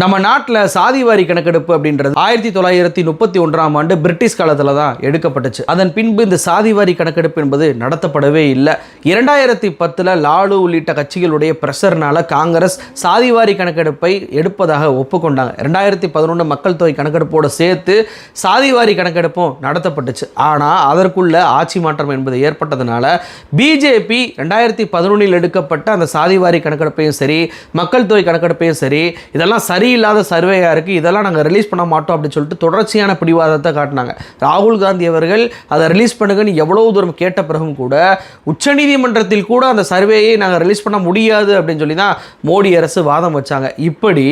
நம்ம நாட்டில் சாதிவாரி கணக்கெடுப்பு அப்படின்றது ஆயிரத்தி தொள்ளாயிரத்தி முப்பத்தி ஒன்றாம் ஆண்டு பிரிட்டிஷ் காலத்தில் தான் எடுக்கப்பட்டுச்சு. அதன் பின்பு இந்த சாதிவாரி கணக்கெடுப்பு என்பது நடத்தப்படவே இல்லை. இரண்டாயிரத்தி பத்தில் லாலு உள்ளிட்ட கட்சிகளுடைய பிரஷர்னால காங்கிரஸ் சாதிவாரி கணக்கெடுப்பை எடுப்பதாக ஒப்புக்கொண்டாங்க. ரெண்டாயிரத்தி பதினொன்று மக்கள் தொகை கணக்கெடுப்போடு சேர்த்து சாதிவாரி கணக்கெடுப்பும் நடத்தப்பட்டுச்சு. ஆனால் அதற்குள்ள ஆட்சி மாற்றம் என்பது ஏற்பட்டதுனால பிஜேபி ரெண்டாயிரத்தி பதினொன்றில் எடுக்கப்பட்ட அந்த சாதிவாரி கணக்கெடுப்பையும் சரி மக்கள் தொகை கணக்கெடுப்பையும் சரி இதெல்லாம் சரி சரியில்லாத சர்வேயாக இருக்குது இதெல்லாம் நாங்கள் ரிலீஸ் பண்ண மாட்டோம் அப்படின்னு சொல்லிட்டு தொடர்ச்சியான பிடிவாதத்தை காட்டினாங்க. ராகுல் காந்தி அவர்கள் அதை ரிலீஸ் பண்ணுங்கன்னு எவ்வளவு தூரம் கேட்ட பிறகும் கூட உச்சநீதிமன்றத்தில் கூட அந்த சர்வேயை நாங்கள் ரிலீஸ் பண்ண முடியாது அப்படின்னு சொல்லி தான் மோடி அரசு வாதம் வச்சாங்க. இப்படி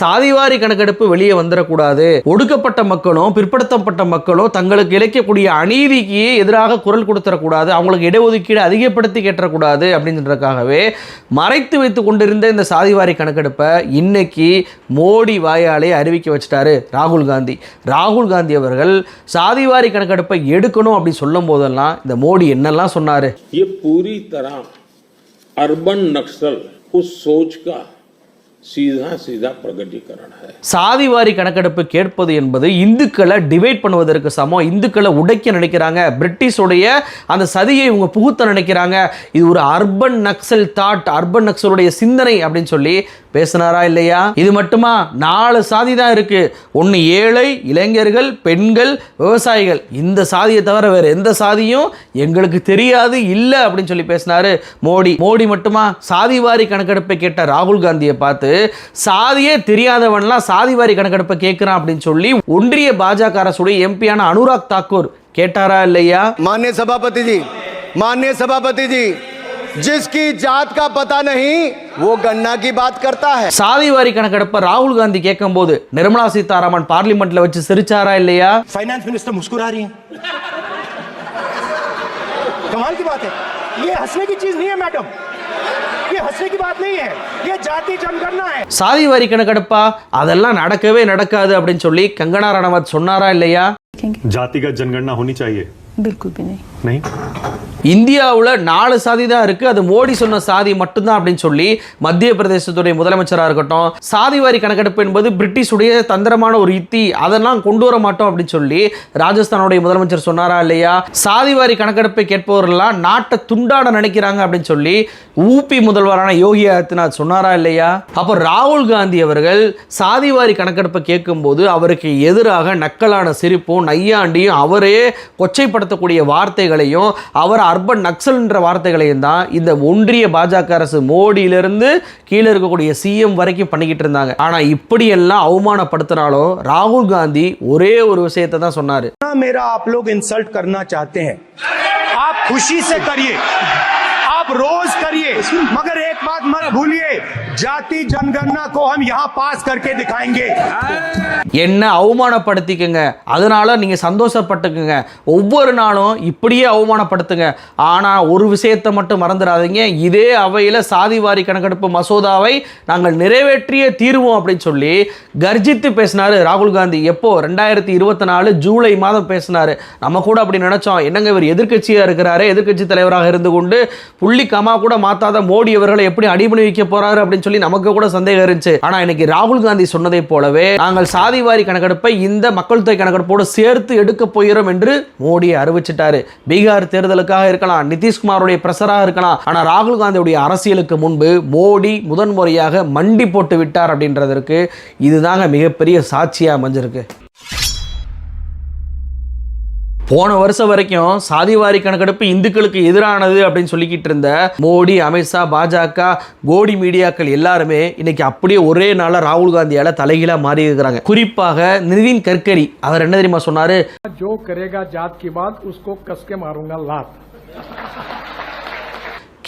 சாதிவாரி கணக்கெடுப்பு வெளியே வந்துடக்கூடாது. ஒடுக்கப்பட்ட மக்களும் பிற்படுத்தப்பட்ட மக்களும் தங்களுக்கு இழைக்கக்கூடிய அநீதிக்கு எதிராக குரல் கொடுத்துடக்கூடாது. அவங்களுக்கு இடஒதுக்கீடு அதிகப்படுத்தி கேட்டக்கூடாது அப்படின்றதுக்காகவே மறைத்து வைத்து கொண்டிருந்த இந்த சாதிவாரி கணக்கெடுப்பை இன்னைக்கு மோடி வாயாலே அறிவிக்க வச்சிட்டாரு ராகுல் காந்தி ராகுல் காந்தி அவர்கள் சாதிவாரி கணக்கெடுப்பை எடுக்கணும் அப்படி சொல்லும் போதெல்லாம் இந்த மோடி என்னெல்லாம் சொன்னாரு ये पूरी तरह अर्बन नक्सल उस सोच का सीधा सीधा प्रगटीकरण है சாதிவாரி கணக்கெடுப்பு கேட்பது என்பது இந்துக்களை டிவைட் பண்ணுவதற்கு சமம் இந்துக்களை உடைக்க நினைக்கிறாங்க பிரிட்டிஷுடைய அந்த சதியை இவங்க புகுத்த நினைக்கிறாங்க இது ஒரு அர்பன் நக்சல் தாட் அர்பன் நக்சலுடைய சிந்தனை அப்படின்னு சொல்லி பேசினாரா இல்லையா? இது மட்டுமா? நாலு சாதி தான் இருக்கு. ஒன்று ஏழை இளைஞர்கள் பெண்கள் விவசாயிகள். இந்த சாதியை தவிர வேறு எந்த சாதியும் எங்களுக்கு தெரியாது இல்லை அப்படின்னு சொல்லி பேசினாரு மோடி. மோடி மட்டுமா? சாதி வாரி கணக்கெடுப்பை கேட்ட ராகுல் காந்தியை பார்த்து சாதியே தெரியாதவன்லாம் சாதி வாரி கணக்கெடுப்பை கேட்குறான் அப்படின்னு சொல்லி ஒன்றிய பாஜக அரசுடைய எம்பியான அனுராக் தாக்கூர் கேட்டாரா இல்லையா? மானிய சபாபதி ஜி மானிய சபாபதி ஜி जिसकी जात का पता नहीं वो गन्ना की बात करता है சாதிவாரி கணக்கெடுப்பை ராகுல் காந்தி கேட்கும்போது நிர்மலா சீதாராமன் பார்லிமெண்ட்ல வச்சு சிரிச்சாரா இல்லையா फाइनेंस मिनिस्टर मुस्कुरा रही हैं कमाल की बात है ये हंसने की चीज नहीं है मैडम ये हंसने की बात नहीं है ये जाति जनगणना है சாதிவாரி கணக்கெடுப்பா அதெல்லாம் நடக்கவே நடக்காது அப்படின்னு சொல்லி கங்கனா ரணவத் சொன்னாரா இல்லையா जातिगत जनगणना होनी चाहिए बिल्कुल भी नहीं नहीं இந்தியாவில் நாலு சாதி தான் இருக்கு அது மோடி சொன்ன சாதி மட்டும்தான் அப்படின்னு சொல்லி மத்திய பிரதேசத்துடைய முதலமைச்சராக இருக்கட்டும் சாதிவாரி கணக்கெடுப்பு என்பது பிரிட்டிஷுடைய தந்திரமான ஒரு யுத்தி அதெல்லாம் கொண்டு வர மாட்டோம் அப்படின்னு சொல்லி ராஜஸ்தானுடைய முதலமைச்சர் சொன்னாரா இல்லையா சாதிவாரி கணக்கெடுப்பை கேட்பவர்கள்லாம் நாட்டை துண்டாட நினைக்கிறாங்க அப்படின்னு சொல்லி ஊபி முதல்வரான யோகி ஆதித்யநாத் சொன்னாரா இல்லையா அப்போ ராகுல் காந்தி அவர்கள் சாதிவாரி கணக்கெடுப்பை கேட்கும்போது அவருக்கு எதிராக நக்கலான சிரிப்பும் நையாண்டியும் அவரே பயன்படுத்தக்கூடிய வார்த்தைகளையும் அவர் அர்பன் நக்சல்ன்ற வார்த்தைகளையும் தான் இந்த ஒன்றிய பாஜக அரசு மோடியிலிருந்து கீழே இருக்கக்கூடிய சிஎம் வரைக்கும் பண்ணிக்கிட்டு இருந்தாங்க. ஆனால் இப்படியெல்லாம் அவமானப்படுத்தினாலும் ராகுல் காந்தி ஒரே ஒரு விஷயத்தை தான் சொன்னார். மேரா ஆப் லோக் இன்சல்ட் கர்னா சாத்தே ஆப் குஷி சே கரியே ஆப் ரோஸ் கரியே மகர் ஏக் பாத் மத் பூலியே ஜாதி ஜனகணனா கோ ஹம் யஹான் பாஸ் கர்க்கே திகாயேங்கே என்ன அவமானப்படுத்திக்கங்க? அதனால நீங்க சந்தோஷப்பட்டுக்குங்க. ஒவ்வொரு நாளும் இப்படியே அவமானப்படுத்துங்க. ஆனா ஒரு விஷயத்தை மட்டும் மறந்துடாதீங்க. இதே அவையில சாதிவாரி கணக்கெடுப்பு மசோதாவை நாங்கள் நிறைவேற்றிய தீர்வோம் அப்படின்னு சொல்லி கர்ஜித்து பேசினாரு ராகுல் காந்தி. எப்போ? ரெண்டாயிரத்தி இருபத்தி நாலு ஜூலை மாதம் பேசினாரு. நம்ம கூட அப்படி நினைச்சோம். என்னங்க இவர் எதிர்கட்சியாக இருக்கிறாரு? எதிர்கட்சி தலைவராக இருந்து கொண்டு புள்ளி கமா கூட மாத்தாத மோடி அவர்களை எப்படி அடிமணி வைக்க போறாரு அப்படின்னு சொல்லி நமக்கு கூட சந்தேகம் இருந்துச்சு. ஆனா இன்னைக்கு ராகுல் காந்தி சொன்னதை போலவே நாங்கள் சாதிவாரி கணக்கெடுப்பை இந்த மக்கள் தொகை கணக்கெடுப்போடு சேர்த்து எடுக்க போகிறோம் என்று மோடி அறிவிச்சிட்டாரு. பீகார் தேர்தலுக்காக இருக்கலாம் நிதிஷ்குமாருடைய பிரசராக இருக்கலாம். ஆனா ராகுல் காந்தியுடைய அரசியலுக்கு முன்பு மோடி முதன்முறையாக மண்டி போட்டு விட்டார் அப்படின்றதற்கு இதுதாங்க மிகப்பெரிய சாட்சியா அமைஞ்சிருக்கு. போன வருஷம் வரைக்கும் சாதிவாரி கணக்கெடுப்பு இந்துக்களுக்கு எதிரானது அப்படின்னு சொல்லிக்கிட்டு இருந்த மோடி அமித்ஷா பாஜக கோடி மீடியாக்கள் எல்லாருமே இன்னைக்கு அப்படியே ஒரே நாளாக ராகுல் காந்தியால தலைகீழா மாறி இருக்கிறாங்க. குறிப்பாக நிதின் கட்கரி அவர் என்ன தெரியுமா சொன்னாரு? ஜோ கரேகா ஜாத் கி பாத் உஸ்கோ கஸ்கே மாருங்க லாத்.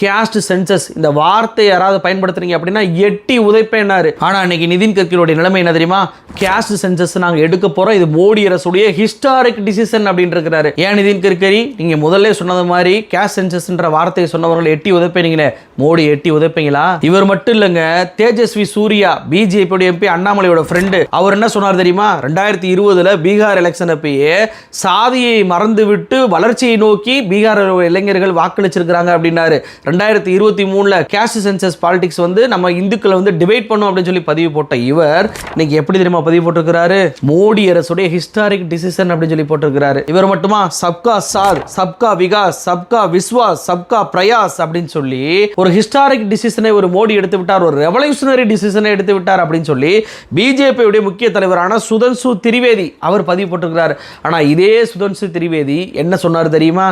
கேஸ்ட் சென்சஸ் இந்த வார்த்தை யாராவது பயன்படுத்துறீங்க அப்படின்னா எட்டி உதைப்பேன்னாரு ஆனால் இன்னைக்கு நிதின் கட்கரியோடைய நிலைமை என்ன தெரியுமா? கேஸ்ட் சென்சஸ் நாங்கள் எடுக்க போகிறோம் இது மோடி அரசுடைய ஹிஸ்டாரிக் டிசிஷன் அப்படின்னு இருக்கிறாரு. ஏன் நிதின் கட்கரி? நீங்கள் முதல்ல சொன்னது மாதிரி கேஸ்ட் சென்சஸ்ன்ற வார்த்தையை சொன்னவர்கள் எட்டி உதைப்பீங்களே மோடி எட்டி உதைப்பீங்களா? இவர் மட்டும் இல்லைங்க தேஜஸ்வி சூர்யா பிஜேபியோட எம்பி அண்ணாமலையோட ஃப்ரெண்டு அவர் என்ன சொன்னார் தெரியுமா? ரெண்டாயிரத்தி இருபதுல பீகார் எலெக்ஷன் அப்பயே சாதியை மறந்து விட்டு வளர்ச்சியை நோக்கி பீகார் இளைஞர்கள் வாக்களிச்சிருக்கிறாங்க அப்படின்னாரு. ரெண்டாயிரத்தி இருபத்தி மூணில் கேஸ்ட் சென்சஸ் பாலிடிக்ஸ் வந்து நம்ம இந்துக்களை வந்து டிவைட் பண்ணும் அப்படின்னு சொல்லி பதிவு போட்ட இவர் இன்னைக்கு எப்படி தெரியுமா பதிவு போட்டிருக்கிறாரு? மோடி அரசுடைய ஹிஸ்டாரிக் டிசிஷன் அப்படின்னு சொல்லி போட்டிருக்கிறாரு. இவர் மட்டுமா? சப்கா சாத் சப்கா விகாஸ் சப்கா விஸ்வாஸ் சப்கா பிரயாஸ் அப்படின்னு சொல்லி ஒரு ஹிஸ்டாரிக் டிசிஷனை ஒரு மோடி எடுத்து விட்டார் ஒரு ரெவல்யூஷனரி டிசிஷனை எடுத்து விட்டார் அப்படின்னு சொல்லி பிஜேபியுடைய முக்கிய தலைவரான சுதன்சு திரிவேதி அவர் பதிவு போட்டிருக்கிறார். ஆனா இதே சுதன்சு திரிவேதி என்ன சொன்னார் தெரியுமா?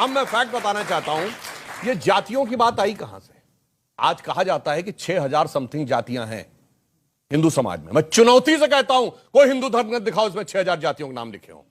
अब मैं फैक्ट बताता हूं अब मैं फैक्ट बताना चाहता हूं ये जातियों की बात आई कहां से आज कहा जाता है कि 6000 समथिंग जातियां हैं हिंदू समाज में मैं चुनौती से कहता हूं कोई हिंदू धर्म ग्रंथ दिखाओ इसमें 6000 जातियों के नाम लिखे हो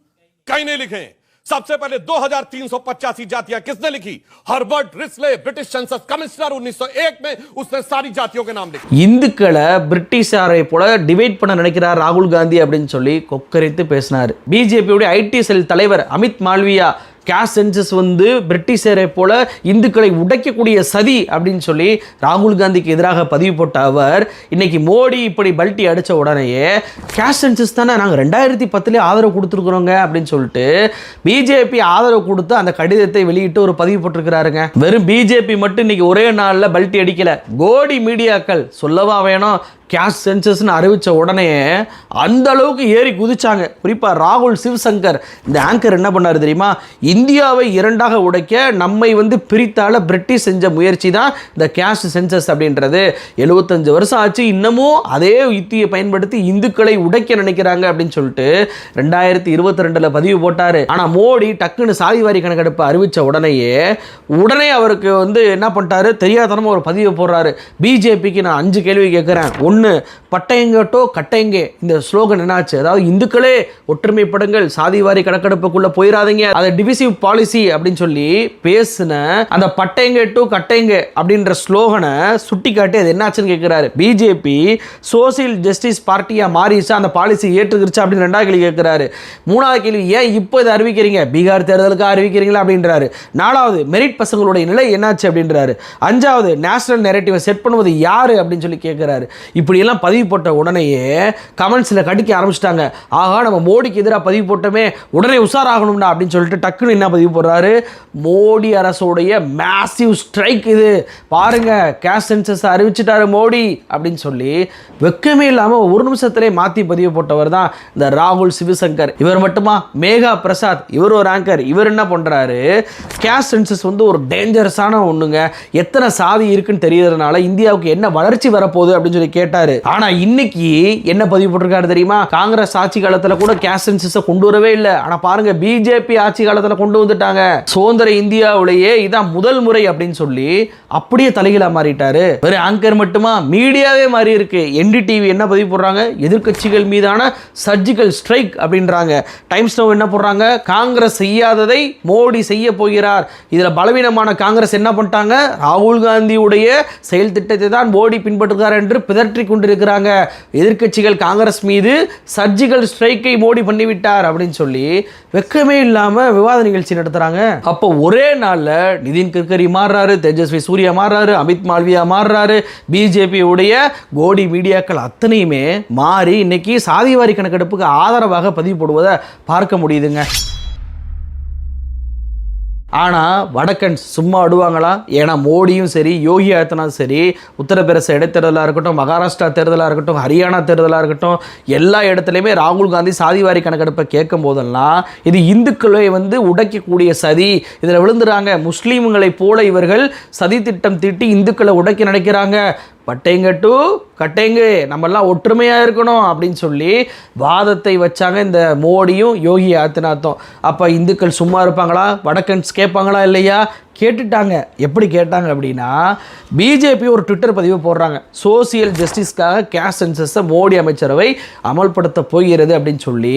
कहीं नहीं लिखे हैं। सबसे पहले 2385 जातियां किसने लिखी हर्बर्ट रिस्ले ब्रिटिश संसद कमिश्नर 1901 में उसने सारी जातियों के नाम लिखे இந்துக்களை பிரிட்டிஷாரை போல டிவைட் பண்ண நினைக்கிறார் ராகுல் காந்தி அப்படின்னு சொல்லி கொக்கரித்து பேசினார் பிஜேபியுடைய ஐடி செல் தலைவர் அமித் மால்வியா கேஸ் சென்சஸ் வந்து பிரிட்டிஷரை போல இந்துக்களை உடைக்கக்கூடிய சதி அப்படின்னு சொல்லி ராகுல் காந்திக்கு எதிராக பதிவு போட்ட அவர் இன்னைக்கு மோடி இப்படி பல்ட்டி அடித்த உடனேயே கேஷ் சென்சஸ் தானே நாங்கள் ரெண்டாயிரத்தி பத்துலேயே ஆதரவு கொடுத்துருக்குறோங்க அப்படின்னு சொல்லிட்டு பிஜேபி ஆதரவு கொடுத்து அந்த கடிதத்தை வெளியிட்டு ஒரு பதிவு போட்டிருக்கிறாருங்க. வெறும் பிஜேபி மட்டும் இன்னைக்கு ஒரே நாளில் பல்ட்டி அடிக்கல. கோடி மீடியாக்கள் சொல்லவா வேணும் கேஷ் சென்சஸ்னு அறிவித்த உடனே அந்த அளவுக்கு ஏறி குதிச்சாங்க. குறிப்பாக ராகுல் சிவசங்கர் இந்த ஆங்கர் என்ன பண்ணார் தெரியுமா? இந்தியாவை இரண்டாக உடைக்க நம்மை வந்து பிரித்தால பிரிட்டிஷ் செஞ்ச முயற்சி தான் இந்த கேஷ் சென்சஸ் அப்படின்றது. எழுபத்தஞ்சு வருஷம் ஆச்சு இன்னமும் அதே யுத்தியை பயன்படுத்தி இந்துக்களை உடைக்க நினைக்கிறாங்க அப்படின்னு சொல்லிட்டு ரெண்டாயிரத்தி இருபத்தி ரெண்டில் பதிவு போட்டார். ஆனால் மோடி டக்குன்னு சாதிவாரி கணக்கெடுப்பு அறிவித்த உடனேயே உடனே அவருக்கு வந்து என்ன பண்ணிட்டாரு? தெரியாதனமாக ஒரு பதிவு போடுறாரு. பிஜேபிக்கு நான் அஞ்சு கேள்வி கேட்குறேன். ஒன்று பட்டயங்கட்டோ கட்டையங்கே? இந்த ஸ்லோகன் என்னாச்சு? அதாவது இந்துக்களே ஒற்றுமைப்படுங்கள் சாதிவாரி கணக்கெடுப்புக்குள்ள போயிடாதீங்க அதை டிவிசிவ் பாலிசி அப்படின்னு சொல்லி பேசின அந்த பட்டயங்க டு கட்டைங்க அப்படின்ற ஸ்லோகனை சுட்டி காட்டி அது என்னாச்சுன்னு கேட்குறாரு. பிஜேபி சோசியல் ஜஸ்டிஸ் பார்ட்டியா மாறிடுச்சா அந்த பாலிசி ஏற்றுக்கிருச்சா அப்படின்னு ரெண்டாவது கேள்வி கேட்குறாரு. மூணாவது கேள்வி ஏன் இப்போ இதை அறிவிக்கிறீங்க? பீகார் தேர்தலுக்கு அறிவிக்கிறீங்களா? அப்படின்றாரு. நாலாவது மெரிட் பசங்களுடைய நிலை என்னாச்சு? அப்படின்றாரு. அஞ்சாவது நேஷனல் நெரேட்டிவை செட் பண்ணுவது யார்? அப்படின்னு சொல்லி கேட்குறாரு. இப்படியெல்லாம் பதிவு போட்ட உடனேயே கமெண்ட்ஸில் கடிக்க ஆரம்பிச்சிட்டாங்க. ஆகா நம்ம மோடிக்கு எதிராக பதிவு போட்டோமே உடனே உஷாராகணும்டா அப்படின்னு சொல்லிட்டு டக்குன்னு என்ன பதிவு போடுறாரு? மோடி அரசுடைய மேசிவ் ஸ்ட்ரைக் இது. பாருங்க கேஷ் சென்சஸ் அறிவிச்சிட்டாரு மோடி அப்படின்னு சொல்லி வெக்கமே இல்லாமல் ஒரு நிமிஷத்திலே மாற்றி பதிவு போட்டவர் தான் இந்த ராகுல் சிவசங்கர். இவர் மட்டுமா? மேகா பிரசாத். இவர் ஒரு ஆங்கர் இவர் என்ன பண்ணுறாரு கேஷ் சென்சஸ் வந்து ஒரு டேஞ்சரஸான ஒன்றுங்க எத்தனை சாதி இருக்குன்னு தெரியறதுனால இந்தியாவுக்கு என்ன வளர்ச்சி வரப்போகுது அப்படின்னு சொல்லி கேட்டாரு. ஆனா இன்னைக்கு என்ன பதிவு போட்டிருக்காரு தெரியுமா? காங்கிரஸ் ஆட்சி காலத்தில் கூட கேஷ் சென்சஸை கொண்டு வரவே இல்லை. ஆனா பாருங்க பிஜேபி ஆட்சி காலத்தில் கொண்டு வந்துட்டாங்க. சுதந்திர இந்தியாவிலேயே இதான் முதல் முறை அப்படின்னு சொல்லி அப்படியே தலைகீழா மாறிட்டாரு. வெறும் ஆங்கர் மட்டுமா? மீடியாவே மாறி இருக்கு என்டிடிவி என்ன பதிவு போடுறாங்க? எதிர்கட்சிகள் எதிர்க்கட்சிகள் மீதான சர்ஜிக்கல் ஸ்ட்ரைக் அப்படின்றாங்க. டைம்ஸ் நோ என்ன போடுறாங்க? காங்கிரஸ் செய்யாததை மோடி செய்ய போகிறார். இதுல பலவீனமான காங்கிரஸ் என்ன பண்ணிட்டாங்க? ராகுல் காந்தியுடைய செயல் திட்டத்தை தான் மோடி பின்பற்றுகிறார் என்று பிதற்றி கொண்டிருக்கிறாங்க. எதிர்க்கட்சிகள் காங்கிரஸ் மீது சர்ஜிக்கல் ஸ்ட்ரைக்கை மோடி பண்ணிவிட்டார் அப்படின்னு சொல்லி வெக்கமே இல்லாம விவாத நிகழ்ச்சி நடத்துறாங்க. அப்போ ஒரே நாள்ல நிதின் கட்கரி மாறுறாரு தேஜஸ்வி சூர்யா மாறுறாரு அமித் மால்வியா மாறுறாரு. பிஜேபி உடைய கோடி மீடியாக்கள் அத்தனையுமே மாறி இன்னைக்கு சாதிவாரி கணக்கெடுப்புக்கு ஆதரவாக பதிவு போடுவதை பார்க்க முடியுதுங்க. ஆனால் வடக்கன் சும்மா அடுவாங்களா ஏன்னா மோடியும் சரி யோகி ஆதித்யநாத் சரி உத்தரப்பிரதேச இடைத்தேர்தலாக இருக்கட்டும் மகாராஷ்டிரா தேர்தலாக இருக்கட்டும் ஹரியானா தேர்தலாக இருக்கட்டும் எல்லா இடத்துலையுமே ராகுல் காந்தி சாதிவாரி கணக்கெடுப்பை கேட்கும் போதெல்லாம் இது இந்துக்களை வந்து உடைக்கக்கூடிய சதி. இதில் விழுந்துறாங்க. முஸ்லீம்களை போல இவர்கள் சதி திட்டம் தீட்டி இந்துக்களை உடைக்க நினைக்கிறாங்க. பட்டைங்க டு கட்டைங்க. நம்மெல்லாம் ஒற்றுமையாக இருக்கணும் அப்படின்னு சொல்லி வாதத்தை வச்சாங்க இந்த மோடியும் யோகி ஆதித்யநாத்தும். அப்போ இந்துக்கள் சும்மா இருப்பாங்களா? வடக்கன்ஸ் கேட்பாங்களா இல்லையா? கேட்டுட்டாங்க. எப்படி கேட்டாங்க அப்படின்னா பிஜேபி ஒரு ட்விட்டர் பதிவு போடுறாங்க. சோசியல் ஜஸ்டிஸ்க்காக கேஷ் சென்சஸை மோடி அமைச்சரவை அமல்படுத்த போகிறது அப்படின்னு சொல்லி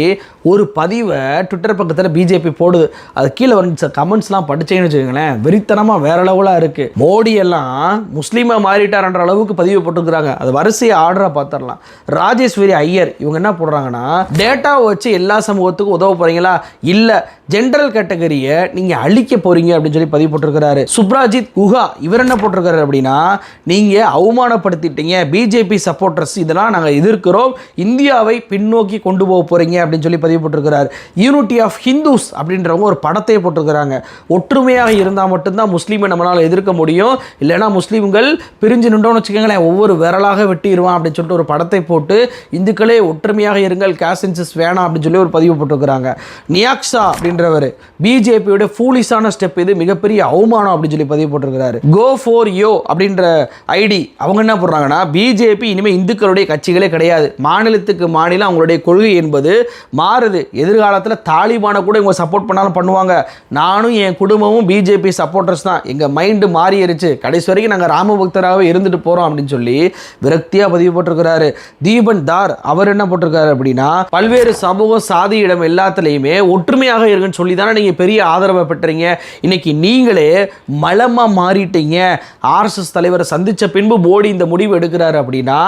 ஒரு பதிவை ட்விட்டர் பக்கத்தில் பிஜேபி போடுது. அது கீழே வந்து கமெண்ட்ஸ்லாம் படிச்சேன்னு வச்சுக்கோங்களேன் வெறித்தனமாக வேற லெவலாக இருக்குது மோடி எல்லாம் முஸ்லீமாக மாறிட்டார்ன்ற அளவுக்கு பதிவு போட்டுருக்குறாங்க. அது வரிசையை ஆர்டராக பார்த்துடலாம் ராஜேஸ்வரி ஐயர் இவங்க என்ன போடுறாங்கன்னா டேட்டாவை வச்சு எல்லா சமூகத்துக்கும் உதவ போகிறீங்களா இல்லை ஜென்ரல் கேட்டகரியை நீங்கள் அழிக்க போகிறீங்க அப்படின்னு சொல்லி பதிவு போட்டு போட்டிருக்கிறாரு. சுப்ராஜித் குஹா இவர் என்ன போட்டிருக்காரு அப்படின்னா நீங்க அவமானப்படுத்திட்டீங்க. பிஜேபி சப்போர்ட்டர்ஸ் இதெல்லாம் நாங்கள் எதிர்க்கிறோம். இந்தியாவை பின்னோக்கி கொண்டு போக போறீங்க அப்படின்னு சொல்லி பதிவு போட்டிருக்கிறார். யூனிட்டி ஆஃப் ஹிந்துஸ் அப்படின்றவங்க ஒரு படத்தை போட்டிருக்கிறாங்க. ஒற்றுமையாக இருந்தால் மட்டும்தான் முஸ்லீமை நம்மளால் எதிர்க்க முடியும். இல்லைன்னா முஸ்லீம்கள் பிரிஞ்சு நின்றோன்னு வச்சுக்கோங்களேன் ஒவ்வொரு விரலாக வெட்டிடுவான் அப்படின்னு சொல்லிட்டு ஒரு படத்தை போட்டு இந்துக்களே ஒற்றுமையாக இருங்கள் கேசன்சஸ் வேணாம் அப்படின்னு சொல்லி ஒரு பதிவு போட்டிருக்கிறாங்க. நியாக்ஷா அப்படின்றவர் பிஜேபியோட ஃபூலிஸான ஸ்டெப் இது மிகப்பெரிய அவமானம் அப்படின்னு சொல்லி பதிவு போட்டிருக்கிறாரு. கோ ஃபோர் யோ அப்படின்ற ஐடி அவங்க என்ன போடுறாங்கன்னா பிஜேபி இனிமேல் இந்துக்களுடைய கட்சிகளே கிடையாது. மாநிலத்துக்கு மாநிலம் அவங்களுடைய கொள்கை என்பது மாறுது. எதிர்காலத்தில் தாலிபானை கூட இவங்க சப்போர்ட் பண்ணாலும் பண்ணுவாங்க. நானும் என் குடும்பமும் பிஜேபி சப்போர்ட்டர்ஸ் தான். எங்கள் மைண்டு மாறிடுச்சு. கடைசி வரைக்கும் நாங்கள் ராமபக்தராகவே இருந்துட்டு போகிறோம் அப்படின்னு சொல்லி விரக்தியாக பதிவு போட்டிருக்கிறாரு. தீபன் தார் அவர் என்ன போட்டிருக்காரு அப்படின்னா பல்வேறு சமூக சாதி இடம் எல்லாத்துலேயுமே ஒற்றுமையாக இருக்குன்னு சொல்லி தானே நீங்கள் பெரிய ஆதரவை பெற்றீங்க. இன்னைக்கு நீங்களே மலமாக மாறிட்டீங்க. ஆர்எஸ்எஸ் தலைவரை சந்தித்த பின்பு மோடி இந்த முடிவு எடுக்கிறாரு அப்படின்னா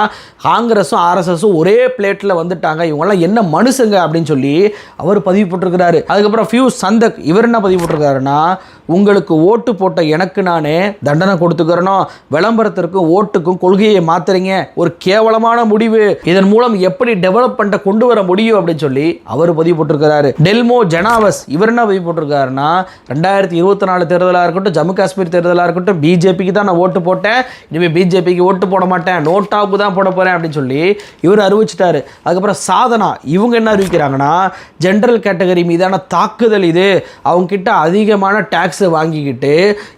காங்கிரஸும் ஆர்எஸ்எஸும் ஒரே பிளேட்டில் வந்துட்டாங்க. இவங்கெல்லாம் என்ன மனுஷங்க அப்படின்னு சொல்லி அவர் பதிவு போட்டிருக்கிறாரு. அதுக்கப்புறம் ஃபியூ சந்தக் இவர் என்ன பதிவு போட்டிருக்காருன்னா உங்களுக்கு ஓட்டு போட்ட எனக்கு நானே தண்டனை கொடுத்துக்கிறனோ விளம்பரத்திற்கும் ஓட்டுக்கும் கொள்கையை மாத்துறீங்க. ஒரு கேவலமான முடிவு. இதன் மூலம் எப்படி டெவலப்மெண்ட்டை கொண்டு வர முடியும்? அப்படின்னு சொல்லி அவர் பதிவு போட்டிருக்கிறாரு. டெல்மோ ஜனாவஸ் இவர் என்ன பதிவு போட்டிருக்காருன்னா ரெண்டாயிரத்தி இருபத்தி நாலு தேர்தலாக இருக்கட்டும் ஜம்மு காஷ்மீர் தேர்தலாக இருக்கட்டும் பிஜேபிக்கு தான் நான் ஓட்டு போட்டேன். இனிமேல் பிஜேபிக்கு ஓட்டு போட மாட்டேன். நோட்டாவுக்கு தான் போட போகிறேன் அப்படின்னு சொல்லி இவர் அறிவிச்சிட்டாரு. அதுக்கப்புறம் சாதனா இவங்க என்ன அறிவிக்கிறாங்கன்னா ஜென்ரல் கேட்டகரி மீதான தாக்குதல் இது. அவங்க கிட்ட அதிகமான டேக்ஸை வாங்கிக்கிட்டு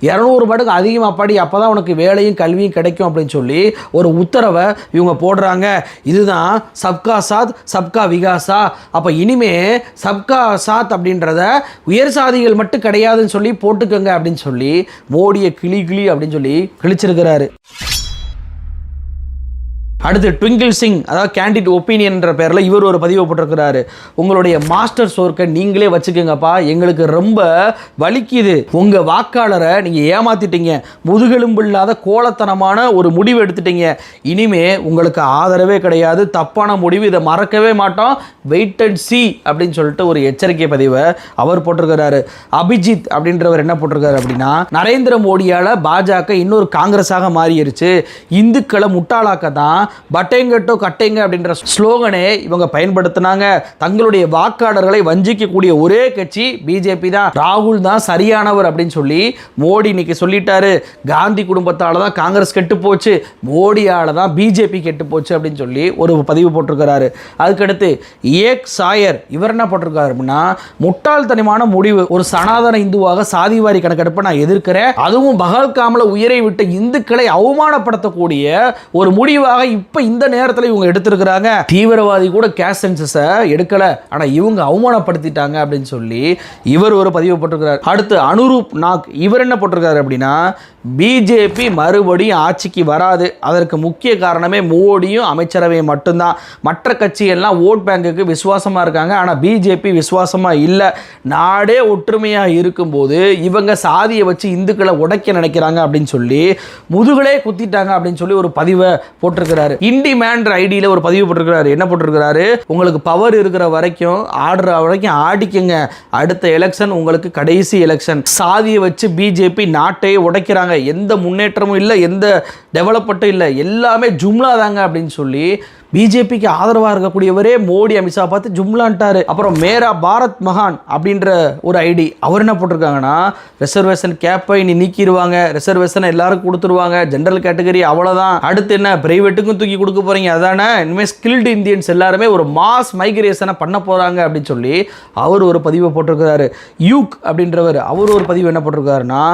இரநூறு மடங்கு அதிகமாக படி அப்போ தான் உனக்கு வேலையும் கல்வியும் கிடைக்கும் அப்படின்னு சொல்லி ஒரு உத்தரவை இவங்க போடுறாங்க. இதுதான் சப்கா சாத் சப்கா விகாசா. அப்போ இனிமே சப்கா சாத் அப்படின்றத உயர் சாதிகள் மட்டும் கிடையாதுன்னு சொல்லி போட்டுக்கோங்க அப்படின்னு சொல்லி மோடியை கிளி கிளி அப்படின்னு சொல்லி கிழிச்சிருக்கிறாரு. அடுத்து ட்விங்கிள் சிங் அதாவது கேண்டிட் ஒப்பீனியன்ற பேரில் இவர் ஒரு பதிவு போட்டிருக்கிறாரு. உங்களுடைய மாஸ்டர்ஸ் ஒர்க்கை நீங்களே வச்சுக்கோங்கப்பா. எங்களுக்கு ரொம்ப வலிக்குது. உங்கள் வாக்காளரை நீங்கள் ஏமாத்திட்டீங்க. முதுகெலும்பு இல்லாத கோலத்தனமான ஒரு முடிவு எடுத்துட்டீங்க. இனிமே உங்களுக்கு ஆதரவே கிடையாது. தப்பான முடிவு இதை மறக்கவே மாட்டோம். வெயிட் அண்ட் சி அப்படின்னு சொல்லிட்டு ஒரு எச்சரிக்கை பதிவை அவர் போட்டிருக்கிறாரு. அபிஜித் அப்படின்றவர் என்ன போட்டிருக்காரு அப்படின்னா நரேந்திர மோடியால் பாஜக இன்னொரு காங்கிரஸாக மாறிடுச்சு இந்துக்களை முட்டாளாக்க தான் பட்டைங்கட்டோ கட்டைங்க அப்படின்ற ஸ்லோகனை இவங்க பயன்படுத்தினாங்க. தங்களுடைய வாக்காளர்களை வஞ்சிக்கக்கூடிய ஒரே கட்சி பிஜேபி தான். ராகுல் தான் சரியானவர் அப்படின்னு சொல்லி மோடி இன்னைக்கு சொல்லிட்டாரு. காந்தி குடும்பத்தால தான் காங்கிரஸ் கெட்டு போச்சு. மோடியால தான் பிஜேபி கெட்டு போச்சு அப்படின்னு சொல்லி ஒரு பதிவு போட்டிருக்கிறாரு. அதுக்கடுத்து ஏக் சாயர் இவர் என்ன போட்டிருக்காரு அப்படின்னா முட்டாள்தனமான முடிவு ஒரு சனாதன இந்துவாக சாதிவாரி கணக்கெடுப்பை நான் எதிர்க்கிறேன். அதுவும் பகல்காமல உயிரை விட்ட இந்துக்களை அவமானப்படுத்தக்கூடிய ஒரு முடிவாக இப்போ இந்த நேரத்தில் இவங்க எடுத்திருக்கிறாங்க. தீவிரவாதி கூட கேஷ் சென்சஸை எடுக்கல. ஆனால் இவங்க அவமானப்படுத்திட்டாங்க அப்படின்னு சொல்லி இவர் ஒரு பதிவு போட்டிருக்கிறார். அடுத்து அனுரூப் நாக் இவர் என்ன போட்டிருக்காரு அப்படின்னா பிஜேபி மறுபடியும் ஆட்சிக்கு வராது. அதற்கு முக்கிய காரணமே மோடியும் அமைச்சரவை மட்டும்தான். மற்ற கட்சிகள்லாம் ஓட் பேங்குக்கு விசுவாசமாக இருக்காங்க. ஆனால் பிஜேபி விசுவாசமாக இல்லை. நாடே ஒற்றுமையாக இருக்கும்போது இவங்க சாதியை வச்சு இந்துக்களை உடைக்க நினைக்கிறாங்க அப்படின்னு சொல்லி முதுகலே குத்திட்டாங்க அப்படின்னு சொல்லி ஒரு பதிவை போட்டிருக்கிறாரு. இண்டிமேன்ற ஐடியில் ஒரு பதிவு போட்டிருக்கிறாரு. என்ன போட்டிருக்கிறாரு? உங்களுக்கு பவர் இருக்கிற வரைக்கும் ஆடுற வரைக்கும் ஆடிக்கங்க. அடுத்த எலெக்ஷன் உங்களுக்கு கடைசி எலெக்ஷன் சாதியை வச்சு பிஜேபி நாட்டையே உடைக்கிறாங்க. எந்த முன்னேற்றமும் இல்லை. எந்த டெவலப்பட்டும் இல்லை எல்லாமே ஜும்லா தாங்க அப்படின்னு சொல்லி பிஜேபிக்கு ஆதரவாக இருக்கக்கூடியவரே மோடி அமித்ஷா பார்த்து ஜும்லான்ட்டார். அப்புறம் மேரா பாரத் மகான் அப்படின்ற ஒரு ஐடி அவர் என்ன போட்டிருக்காங்கன்னா ரிசர்வேஷன் கேப்பை இனி நீக்கிடுவாங்க. ரிசர்வேஷன் எல்லாருக்கும் கொடுத்துருவாங்க. ஜென்ரல் கேட்டகரி அவ்வளோதான் அடுத்து என்ன பிரைவேட்டுக்கும் தூக்கி கொடுக்க போறீங்க. அதானே இனிமேல் ஸ்கில்டு இந்தியன்ஸ் எல்லாருமே ஒரு மாஸ் மைக்ரேஷனை பண்ண போகிறாங்க அப்படின்னு சொல்லி அவர் ஒரு பதிவை போட்டிருக்கிறாரு. யூக் அப்படின்றவர் அவர் ஒரு பதிவு என்ன போட்டிருக்காருன்னா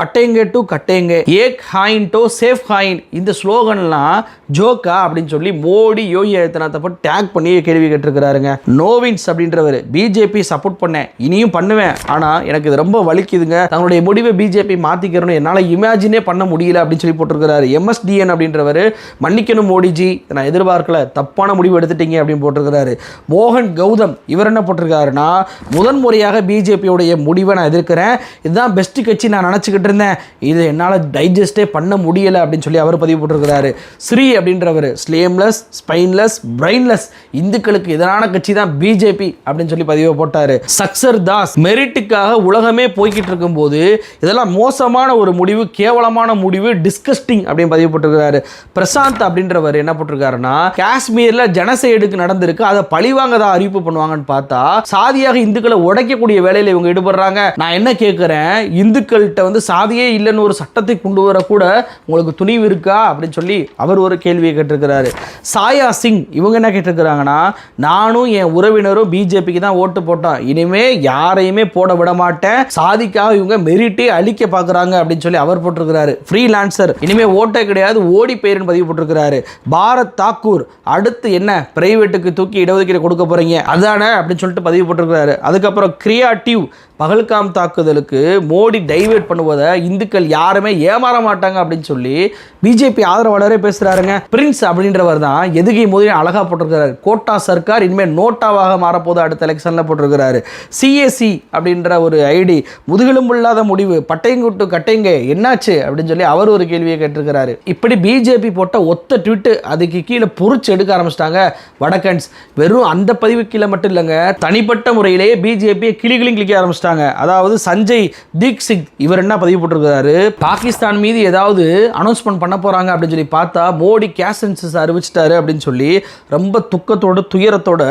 பட்டேங்க டு கட்டேங்க ஏக் ஹாயின் டு சேஃப் ஹாயின் இந்த ஸ்லோகன்லாம் ஜோக்கா அப்படின்னு சொல்லி மோடி யோகி ஆதித்யநாத்தை போட்டு டேக் பண்ணி கேள்வி கேட்டிருக்கிறாருங்க. நோவின்ஸ் அப்படின்றவர். பிஜேபி சப்போர்ட் பண்ணேன். இனியும் பண்ணுவேன். ஆனால் எனக்கு இது ரொம்ப வலிக்குதுங்க. தங்களுடைய முடிவை பிஜேபி மாற்றிக்கிறணும் என்னால் இமேஜினே பண்ண முடியல அப்படின்னு சொல்லி போட்டிருக்கிறாரு. எம்எஸ்டிஎன் அப்படின்றவர். மன்னிக்கணும் மோடிஜி. நான் எதிர்பார்க்கல. தப்பான முடிவு எடுத்துட்டீங்க அப்படின்னு போட்டிருக்கிறாரு. மோகன் கௌதம் இவர் என்ன போட்டிருக்காருன்னா முதன் முறையாக பிஜேபியோடைய முடிவை நான் எதிர்க்கிறேன். இதுதான் பெஸ்ட் கட்சி நான் நினச்சிக்கிட்டு இருந்தேன். இது என்னால் டைஜஸ்டே பண்ண முடியலை அப்படின்னு சொல்லி சொல்லி அவர் பதிவு போட்டிருக்கிறாரு. ஸ்ரீ அப்படின்றவர். Shameless spineless brainless. இந்துக்களுக்கு எதிரான கட்சி தான் பிஜேபி அப்படின்னு சொல்லி பதிவு போட்டார். சக்சர் தாஸ் மெரிட்டுக்காக உலகமே போய்கிட்டு இருக்கும்போது இதெல்லாம் மோசமான ஒரு முடிவு கேவலமான முடிவு டிஸ்கஸ்டிங் அப்படின்னு பதிவு போட்டிருக்கிறாரு. பிரசாந்த் அப்படின்றவர் என்ன போட்டிருக்காருன்னா காஷ்மீர்ல ஜனசேடுக்கு நடந்திருக்கு. அதை பழிவாங்க தான் அறிவிப்பு பண்ணுவாங்கன்னு பார்த்தா சாதியாக இந்துக்களை உடைக்கக்கூடிய வேலையில் இவங்க ஈடுபடுறாங்க. நான் என்ன கேட்குறேன் இந்துக்கள்கிட்ட வந்து சாதியே இல்லைன்னு ஒரு சட்டத்தை கொண்டு வர கூட உங்களுக்கு துணிவு இருக்கா? அப்படின்னு சொல்லி அவர் ஒரு கேள்வியை கேட்டிருக்கிறாரு. சாயா சிங் இவங்க என்ன கேட்டிருக்கிறாங்கன்னா நானும் என் உறவினரும் பிஜேபிக்கு தான் ஓட்டு போட்டோம். இனிமே யாரையுமே போட விட மாட்டேன். சாதிக்காக இவங்க மெரிட்டே அழிக்க பார்க்குறாங்க. அப்படின்னு சொல்லி அவர் போட்டிருக்கிறாரு. ஃப்ரீலான்சர் இனிமே ஓட்டே கிடையாது. ஓடி பேருன்னு பதிவு போட்டிருக்கிறாரு. பாரத் தாக்கூர் அடுத்து என்ன? பிரைவேட்டுக்கு தூக்கி இடஒதுக்கீடு கொடுக்க போகிறீங்க அதானே? அப்படின்னு சொல்லிட்டு பதிவு போட்டிருக்கிறாரு. அதுக்கப்புறம் கிரியாட்டிவ் பகல்காம் தாக்குதலுக்கு மோடி டைவர்ட் பண்ணுவதை இந்துக்கள் யாருமே ஏமாற மாட்டாங்க அப்படின்னு சொல்லி பிஜேபி ஆதரவாளரே பேசுறாருங்க. பிரின்ஸ் அப்படின்றவர் தான் எதுகை மோதி அழகா போட்டிருக்கிறாரு. கோட்டா சர்க்கார் இனிமேல் நோட்டாவாக மாறப்போது அடுத்த எலெக்ஷன்ல போட்டிருக்கிறாரு. சிஏசி அப்படின்ற ஒரு ஐடி முதுகெலும்பு இல்லாத முடிவு. பட்டையங்குட்டு கட்டைங்க என்னாச்சு அப்படின்னு சொல்லி அவர் ஒரு கேள்வியை கேட்டிருக்கிறாரு. இப்படி பிஜேபி போட்ட ஒத்த ட்விட்டு அதுக்கு கீழே பொறிச்சு எடுக்க ஆரம்பிச்சிட்டாங்க வடக்கன்ஸ். வெறும் அந்த பதிவு கீழே மட்டும் இல்லைங்க. தனிப்பட்ட முறையிலேயே பிஜேபியை கிளிகிளி கிளிக்க ஆரம்பிச்சிட்டாங்க. அதாவது சஞ்சய் தீக்ஷித் இவர் என்ன பதிவு போட்டிருக்கிறாரு? பாகிஸ்தான் மீது ஏதாவது அனௌன்ஸ்மெண்ட் பண்ண போகிறாங்க அப்படின்னு சொல்லி பார்த்தா மோடி கேஷ் சென்சஸ் அறிவிச்சிட்டாரு அப்படின்னு சொல்லி ரொம்ப துக்கத்தோட துயரத்தோட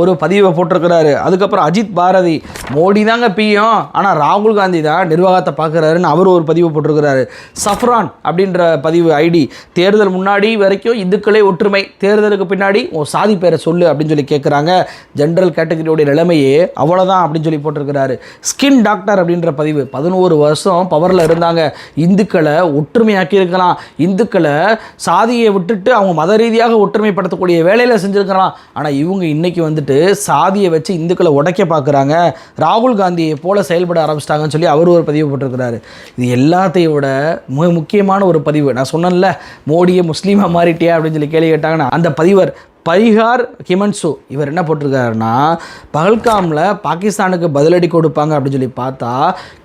ஒரு பதிவை போட்டிருக்கிறாரு. அதுக்கப்புறம் அஜித் பாரதி மோடி தாங்க பிஎம் ஆனால் ராகுல் காந்தி தான் நிர்வாகத்தை பார்க்குறாருன்னு அவர் ஒரு பதிவு போட்டிருக்கிறாரு. சஃப்ரான் அப்படின்ற பதிவு ஐடி தேர்தல் முன்னாடி வரைக்கும் இந்துக்களே ஒற்றுமை. தேர்தலுக்கு பின்னாடி உன் சாதி பேரை சொல்லு அப்படின்னு சொல்லி கேட்குறாங்க ஜென்ரல் கேட்டகரியோடைய நிலைமையே அவ்வளோதான் அப்படின்னு சொல்லி போட்டிருக்கிறாரு. ஸ்கின் டாக்டர் அப்படின்ற பதிவு பதினோரு வருஷம் பவரில் இருந்தாங்க. இந்துக்களை ஒற்றுமையாக்கி இருக்கலாம் இந்துக்களை சாதியை விட்டுட்டு அவங்க மத ரீதியாக ஒற்றுமைப்படுத்தக்கூடிய வேலையில் செஞ்சுருக்கலாம் ஆனால் இவங்க இன்றைக்கி வந்துட்டு சாதியை வச்சு இந்துக்களை உடைக்க பார்க்குறாங்க. ராகுல் காந்தியை போல செயல்பட ஆரம்பிச்சிட்டாங்கன்னு சொல்லி அவர் ஒரு பதிவு போட்டிருக்கிறாரு. இது எல்லாத்தையும் விட மிக முக்கியமான ஒரு பதிவு. நான் சொன்னேன்ல மோடியை முஸ்லீமாக மாறிட்டியா அப்படின்னு சொல்லி கேள்வி கேட்டாங்கன்னா அந்த பதிவர் பரிகார் ஹிமன்சு. இவர் என்ன போட்டிருக்காருன்னா பகல்காமில் பாகிஸ்தானுக்கு பதிலடி கொடுப்பாங்க அப்படின்னு சொல்லி பார்த்தா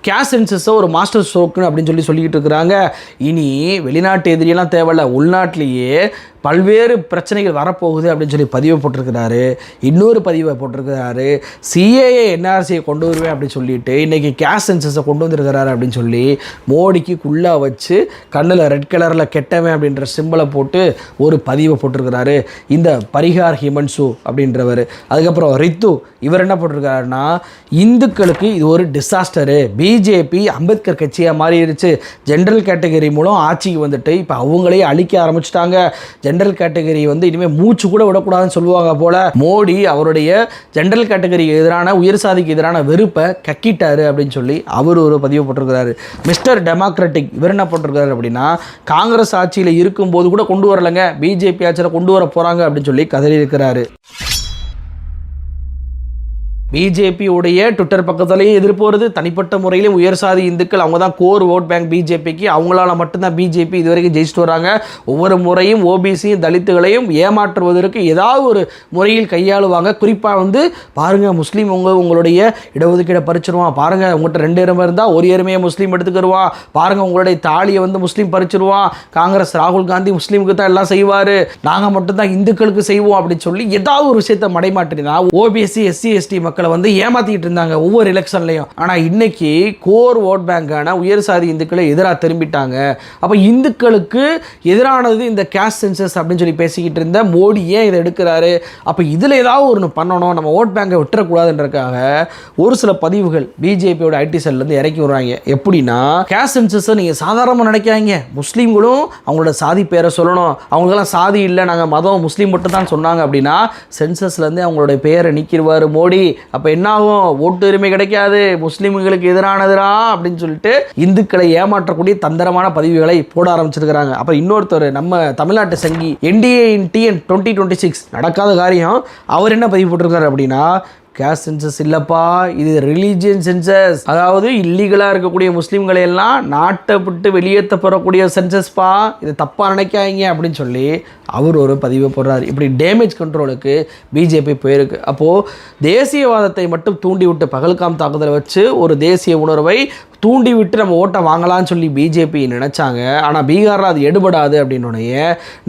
கேஷ் சென்சஸை ஒரு மாஸ்டர் ஸ்ட்ரோக்குன்னு அப்படின்னு சொல்லி சொல்லிக்கிட்டு இருக்கிறாங்க. இனி வெளிநாட்டு எதிரியெல்லாம் தேவையில்ல. உள்நாட்டிலேயே பல்வேறு பிரச்சனைகள் வரப்போகுது அப்படின்னு சொல்லி பதிவு போட்டிருக்கிறாரு. இன்னொரு பதிவை போட்டிருக்கிறாரு. சிஏஏ என்ஆர்சியை கொண்டு வருவேன் அப்படின்னு சொல்லிட்டு இன்றைக்கி கேஷ் சென்சஸை கொண்டு வந்திருக்கிறாரு அப்படின்னு சொல்லி மோடிக்கு குள்ளா வச்சு கண்ணில் ரெட் கலரில் கெட்டவன் அப்படின்ற சிம்பிளை போட்டு ஒரு பதிவை போட்டிருக்கிறாரு. இந்த பரிகார் ஹிமன்சு அப்படின்றவர். அதுக்கப்புறம் ரித்து இவர் என்ன போட்டிருக்காருன்னா இந்துக்களுக்கு இது ஒரு டிசாஸ்டரு பிஜேபி அம்பேத்கர் கட்சியாக மாறிடுச்சு. ஜென்ரல் கேட்டகரி மூலம் ஆட்சிக்கு வந்துட்டு இப்போ அவங்களே அழிக்க ஆரம்பிச்சிட்டாங்க. ஜென்ரல் கேட்டகரி வந்து இனிமேல் மூச்சு கூட விடக்கூடாதுன்னு சொல்லுவாங்க போல. மோடி அவருடைய ஜென்ரல் கேட்டகரிக்கு எதிரான உயர் சாதிக்கு எதிரான வெறுப்பை கக்கிட்டாரு அப்படின்னு சொல்லி அவர் ஒரு பதிவு போட்டிருக்கிறாரு. மிஸ்டர் டெமோக்ராட்டிக் இவர் என்ன போட்டிருக்காரு அப்படின்னா காங்கிரஸ் ஆட்சியில் இருக்கும்போது கூட கொண்டு வரலைங்க. பிஜேபி ஆட்சியில் கொண்டு வர போகிறாங்க அப்படின்னு சொல்லி கதறி இருக்கிறாரு. பிஜேபியுடைய ட்விட்டர் பக்கத்துலேயும் எதிர்ப்பு வருது. தனிப்பட்ட முறையிலும் உயர் சாதி இந்துக்கள் அவங்க தான் கோர் ஓட் பேங்க் பிஜேபிக்கு அவங்களால மட்டும்தான் பிஜேபி இதுவரைக்கும் ஜெயிச்சுட்டு வராங்க. ஒவ்வொரு முறையும் ஓபிசியும் தலித்துகளையும் ஏமாற்றுவதற்கு ஏதாவது ஒரு முறையில் கையாளுவாங்க. குறிப்பாக வந்து பாருங்கள் முஸ்லீம் உங்க உங்களுடைய இடஒதுக்கீடை பறிச்சிருவான். பாருங்கள் உங்கள்கிட்ட ரெண்டு எருமை இருந்தால் ஒரு எருமையை முஸ்லீம் எடுத்துக்கிடுவான் பாருங்கள் உங்களுடைய தாலியை வந்து முஸ்லீம் பறிச்சிருவான். காங்கிரஸ் ராகுல் காந்தி முஸ்லீமுக்கு தான் எல்லாம் செய்வார். நாங்கள் மட்டும்தான் இந்துக்களுக்கு செய்வோம் அப்படின்னு சொல்லி ஏதாவது ஒரு விஷயத்தை மடைமாற்றினா ஓபிஎஸ்சி எஸ்சி எஸ்டி மக்களை வந்து ஏமாத்திக்கிட்டு இருந்தாங்க ஒவ்வொரு எலெக்ஷன்லையும் ஆனால் இன்னைக்கு கோர் ஓட் பேங்கான உயர் சாதி இந்துக்களை எதிராக திரும்பிட்டாங்க. அப்போ இந்துக்களுக்கு எதிரானது இந்த கேஷ் சென்சஸ் அப்படின்னு சொல்லி பேசிக்கிட்டு இருந்த மோடி ஏன் இதை எடுக்கிறாரு? அப்போ இதில் ஏதாவது ஒன்று பண்ணணும். நம்ம ஓட் பேங்கை விட்டுறக்கூடாதுன்றதுக்காக ஒரு சில பதிவுகள் பிஜேபியோட ஐடி செல்லேருந்து இறக்கி விடுறாங்க. எப்படின்னா கேஷ் சென்சஸை நீங்கள் சாதாரணமாக நினைக்காதீங்க. முஸ்லீம்களும் அவங்களோட சாதி பேரை சொல்லணும். அவங்களுக்கெல்லாம் சாதி இல்லை. நாங்கள் மதம் முஸ்லீம் மட்டும் தான் சொன்னாங்க அப்படின்னா சென்சஸ்லேருந்து அவங்களுடைய பேரை நீக்கிடுவார் மோடி. அப்போ என்னாகும்? ஓட்டு உரிமை கிடைக்காது. முஸ்லீம்களுக்கு எதிரானதுரா அப்படின்னு சொல்லிட்டு இந்துக்களை ஏமாற்றக்கூடிய தந்திரமான பதிவுகளை போட ஆரம்பிச்சிருக்கிறாங்க. அப்போ இன்னொருத்தர் நம்ம தமிழ்நாட்டு சங்கி NDA in TN twenty twenty six நடக்காத காரியம் அவர் என்ன பதிவு போட்டிருக்காரு அப்படின்னா கேஸ்ட் சென்சஸ் இல்லைப்பா இது ரிலீஜியன் சென்சஸ் அதாவது இல்லீகலாக இருக்கக்கூடிய முஸ்லீம்களை எல்லாம் நாட்டை விட்டு வெளியேற்ற வெளியேற்றப்படக்கூடிய சென்சஸ்ப்பா இது தப்பாக நினைக்காதீங்க அப்படின்னு சொல்லி அவர் ஒரு பதிவை போடுறாரு. இப்படி டேமேஜ் கண்ட்ரோலுக்கு பிஜேபி போயிருக்கு. அப்போது தேசியவாதத்தை மட்டும் தூண்டிவிட்டு பகல்காம் தாக்குதலை வச்சு ஒரு தேசிய உணர்வை தூண்டி விட்டு நம்ம ஓட்டை வாங்கலாம்னு சொல்லி பிஜேபி நினச்சாங்க. ஆனால் பீகாரில் அது எடுபடாது அப்படின்னுடைய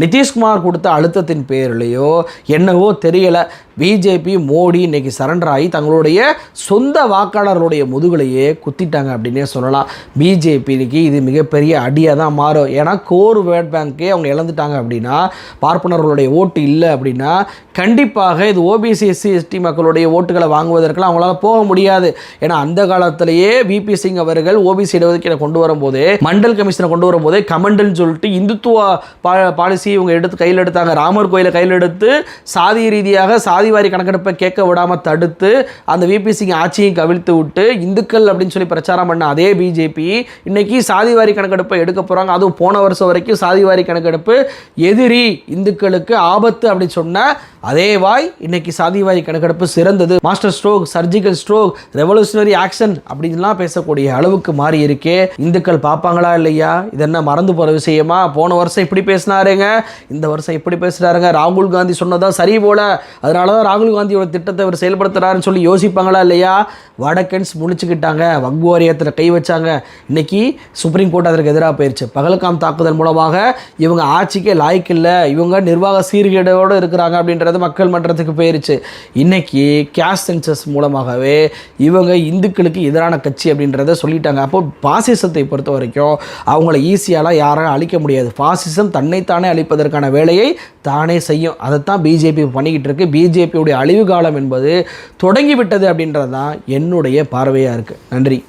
நிதிஷ்குமார் கொடுத்த அழுத்தத்தின் பேர்லையோ என்னவோ தெரியலை. பிஜேபி மோடி இன்னைக்கு சரண்டர் ஆகி தங்களுடைய சொந்த வாக்காளர்களுடைய முதுகலையே குத்திட்டாங்க அப்படின்னே சொல்லலாம். பிஜேபிக்கு இது மிகப்பெரிய அடியாக தான் மாறும். ஏன்னா கோர் வேட் பேங்க்கே அவங்க இழந்துட்டாங்க அப்படின்னா பார்ப்பனர்களுடைய ஓட்டு இல்லை அப்படின்னா கண்டிப்பாக இது ஓபிசி எஸ்சி எஸ்டி மக்களுடைய ஓட்டுகளை வாங்குவதற்கெல்லாம் அவங்களால போக முடியாது. ஏன்னா அந்த காலத்திலேயே விபி சிங் அவர்கள் ஓபிசி இடஒதுக்கீடை கொண்டு வரும்போது மண்டல் கமிஷனை கொண்டு வரும்போது கமண்டல்னு சொல்லிட்டு இந்துத்துவ பா பாலிசி இவங்க எடுத்து கையில் எடுத்தாங்க. ராமர் கோயிலை கையில் எடுத்து சாதி ரீதியாக சாதிவாரி கணக்கெடுப்பை கேட்க விடாமல் தடுத்து அந்த விபிசிங் ஆட்சியை கவிழ்த்து விட்டு இந்துக்கள் அப்படின்னு சொல்லி பிரச்சாரம் பண்ண அதே பிஜேபி இன்னைக்கு சாதிவாரி கணக்கெடுப்பை எடுக்க போகிறாங்க அதுவும் போன வருஷம் வரைக்கும் சாதிவாரி கணக்கெடுப்பு எதிரி இந்துக்களுக்கு ஆபத்து அப்படின்னு சொன்ன அதே வாய் இன்னைக்கு சாதிவாய் கணக்கெடுப்பு சிறந்தது. Master stroke surgical stroke revolutionary action அப்படின்லாம் பேசக்கூடிய அளவுக்கு மாறி இருக்கே. இந்துக்கள் பார்ப்பாங்களா இல்லையா? இது என்ன மறந்து போகிற விஷயமா? போன வருஷம் இப்படி பேசினாருங்க. இந்த வருஷம் இப்படி பேசுகிறாருங்க ராகுல் காந்தி சொன்னதா சரி போல. அதனால தான் ராகுல் காந்தியோட திட்டத்தை அவர் செயல்படுத்துறாருன்னு சொல்லி யோசிப்பாங்களா இல்லையா? வடக்கன்ஸ் முழிச்சுக்கிட்டாங்க. வக்பு வாரியத்தில் கை வச்சாங்க. இன்னைக்கு சுப்ரீம் கோர்ட் அதற்கு எதிராக போயிருச்சு. பகல்காம் தாக்குதல் மூலமாக இவங்க ஆட்சிக்கே லாய்க்கு இல்லை இவங்க நிர்வாக சீர்கேடோடு இருக்கிறாங்க அப்படின்றத மக்கள் மன்றத்துக்கு போயிருச்சு. இன்னைக்கு கேஷ் சென்சஸ் மூலமாகவே இவங்க இந்துக்களுக்கு எதிரான கட்சி அப்படின்றத சொல்லிட்டாங்க. அப்போ பாசிசத்தை பொறுத்த வரைக்கும் அவங்கள ஈஸியாலாம் யாரும் அழிக்க முடியாது. பாசிசம் தன்னைத்தானே அழிப்பதற்கான வேலையை தானே செய்யும். அதைத்தான் பிஜேபி பண்ணிக்கிட்டு இருக்கு. பிஜேபியுடைய அழிவு காலம் என்பது தொடங்கிவிட்டது அப்படின்றது தான் என்னுடைய பார்வையாக இருக்குது நன்றி.